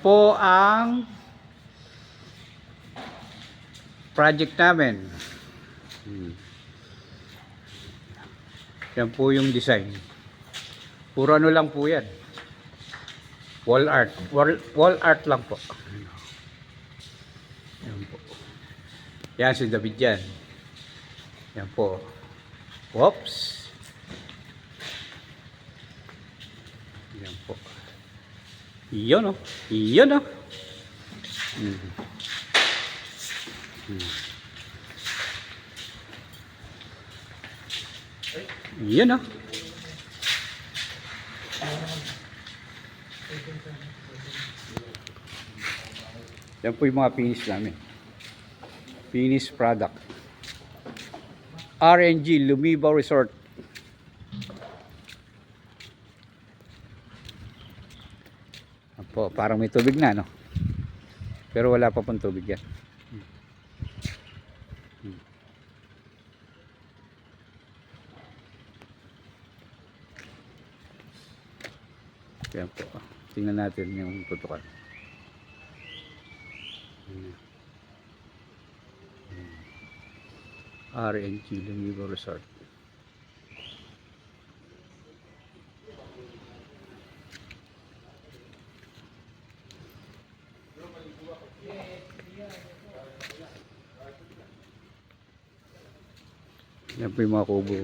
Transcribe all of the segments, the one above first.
po ang project namin. Hmm. Yan po yung design. Puro ano lang po yan. Wall art. Wall, wall art lang po. Yan po. Yan si David yan. Yan po. Whoops. Yan po. Iyon o. Iyon o. Hmm. Hmm. Iyon o. Yan po yung mga finish namin. Finish product. RNG Lumibaw Resort. Apo, parang may tubig na, no? Pero wala pa pong tubig yan. Yan po. Tingnan natin yung tutukan. RNG Lumigo Resort. Yan po yung mga kubo.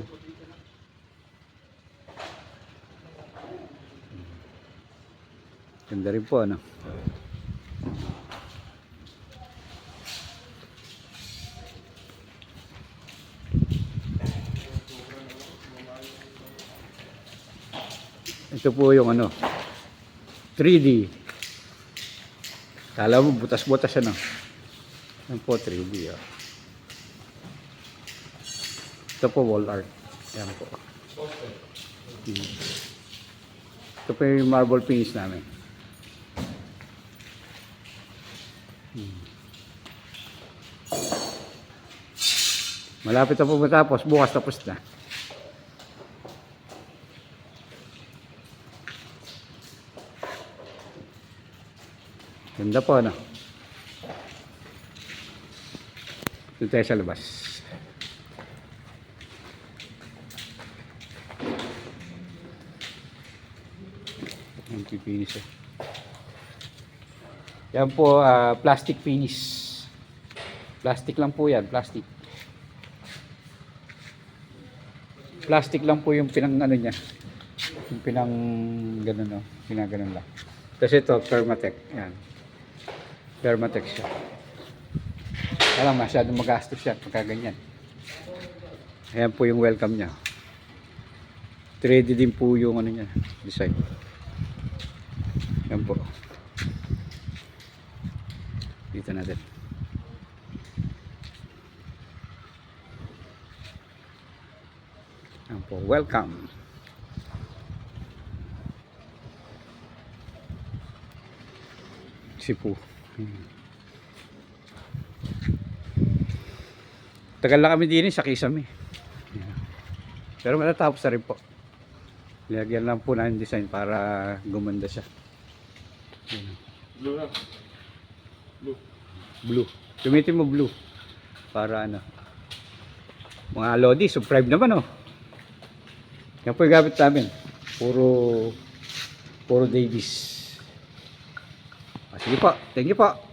Ganda rin po ano. Ito po yung ano 3D. Kala mo butas-butas ano. Yan po 3D ah. Ito po wall art. Yan po. Hmm. Ito po yung marble finish namin. Hmm. Malapit na po matapos. Bukas tapos na. Ganda po ano. Doon tayo sa labas. Ang finish eh. Yan po, ah, plastic finish. Plastic lang po yan, plastic. Plastic lang po yung pinang ano niya. Yung pinang ganun no, pinaganon lang. Tapos ito, Permatec. Yan. Permatec siya. Alam, masyadong magastos siya pagka ganyan. Ayan po yung welcome niya. 3D din po yung ano niya, design. Yan po. Dito natin. Yan po, welcome. Sipu. Hmm. Tagal lang kami din eh, sa Kisame. Yan. Pero matatapos na rin po. Lagyan lang po na yung design para gumanda siya. Blue na. Blue. Blue. Gamitin mo blue. Para ano. Mga Lodi, subscribe naman oh. Yan po yung gamit namin. Puro puro Davies. Sige po. Thank you po.